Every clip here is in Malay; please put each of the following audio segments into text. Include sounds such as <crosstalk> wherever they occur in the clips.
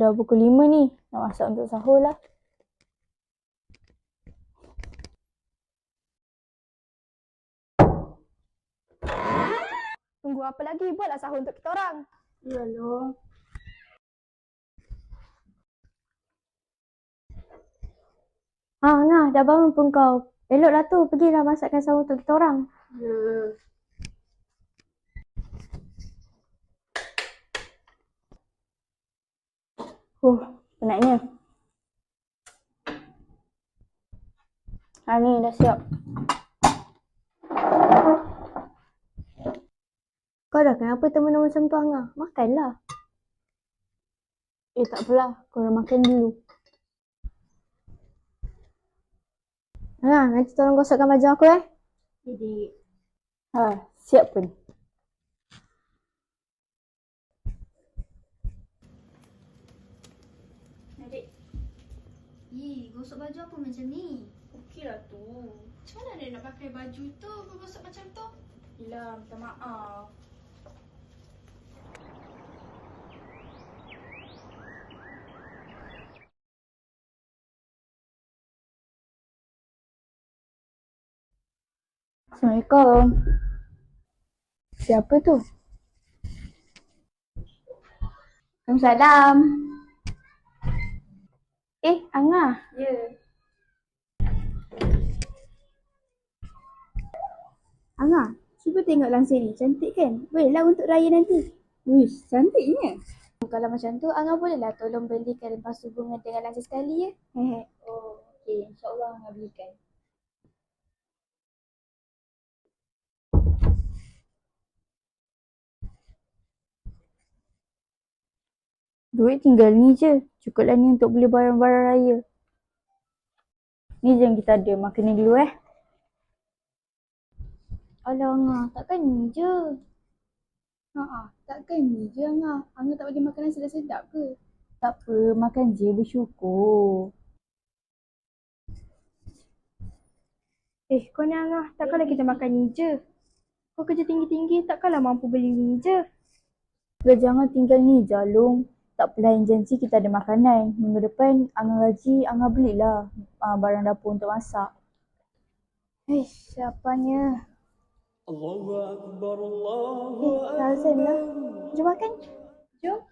dah pukul lima ni. Nak masak untuk sahur lah. Tunggu apa lagi? Buatlah sahur untuk kita orang. Ya Allah. Ha, Ngah, dah bangun pun kau. Eloklah tu, pergilah masakkan sahur untuk kita orang. Ya. Huh, penatnya. Ha ni dah siap. Kau dah kenapa teman-teman macam tu, Ngah? Makanlah. Eh tak apalah, korang makan dulu. Ha, nanti tolong gosokkan baju aku eh. Jadi. Ha, siap pun. Adik. Ih, gosok baju apa macam ni? Okey lah tu. Macam mana dia nak pakai baju tu kau gosok macam tu? Yelah, minta maaf. Assalamualaikum. Siapa tu? Waalaikumsalam. Eh, Angah. Ya. Angah, cuba tengok langsir ni. Cantik kan? Bolehlah untuk raya nanti. Wish, cantiknya. Kalau macam tu, Angah bolehlah tolong belikan lepas bunga dengan langsir sekali ya. Hehe. Oh, okey. InsyaAllah Angah belikan. Duit tinggal ni je. Cukuplah ni untuk beli barang-barang raya. Ni je yang kita ada. Makan ni dulu eh. Alah Angah, takkan ni je. Ha takkan ni je Angah. Angah tak boleh makanan sedap-sedap ke? Tak apa, makan je bersyukur. Eh, kau ni Angah, takkanlah kita makan ni je. Kau kerja tinggi-tinggi, takkanlah mampu beli ni je. Dah jangan tinggal ni Jalung. Tak yang janji kita ada makanan. Minggu depan Angah gaji, Angah belilah uh, barang dapur untuk masak. Eh, siapanya? Allahu Akbar, Allahu Eh, Razan lah. Jom makan. Jom.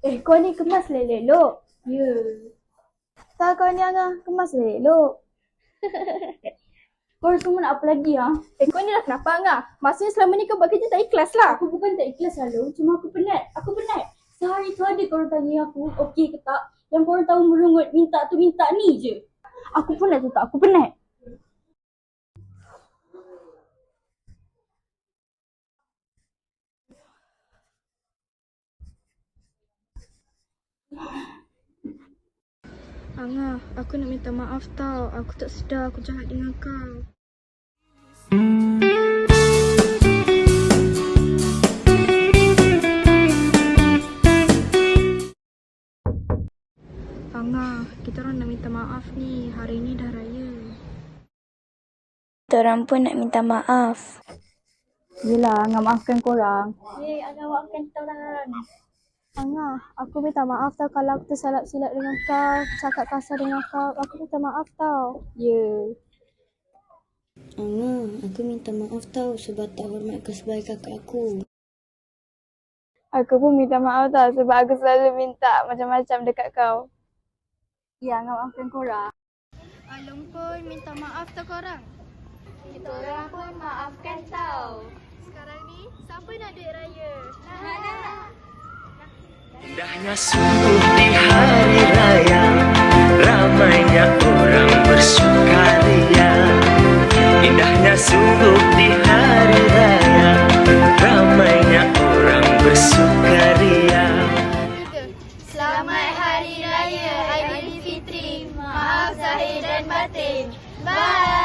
Eh, kau ni kemas lelok. Ya. Tak kau ni Angah, kemas elok. <laughs> Kau semua nak apa lagi ha? Eh, kau ni dah kenapa Angah? Maksudnya selama ni kau buat kerja tak ikhlas lah. Aku bukan tak ikhlas Jalung. Cuma aku penat. Aku penat. Sehari tu ada korang tanya aku okey ke tak. Yang korang tahu merungut minta tu minta ni je. Aku penat tu tak? Aku penat. Angah, aku nak minta maaf tau. Aku tak sedar aku jahat dengan kau. Angah, kita orang nak minta maaf ni. Hari ni dah raya. Kita orang pun nak minta maaf. Yelah, Angah maafkan korang. Eh, Angah maafkan kita orang. Angah, aku minta maaf tau kalau aku tersalap silap dengan kau, cakap kasar dengan kau. Aku minta maaf tau. Ya. Angah, aku minta maaf tau sebab tak hormat kau sebagai kakak aku. Aku pun minta maaf tau sebab aku selalu minta macam-macam dekat kau. Ya, Angah maafkan korang. Alung pun minta maaf tau korang. Kita orang pun maafkan tau. Sekarang ni, siapa nak duit Indahnya sungguh di hari raya Ramainya orang bersukaria Indahnya sungguh di hari raya Ramainya orang bersukaria Selamat hari raya Aidilfitri. Maaf zahir dan batin. Bye.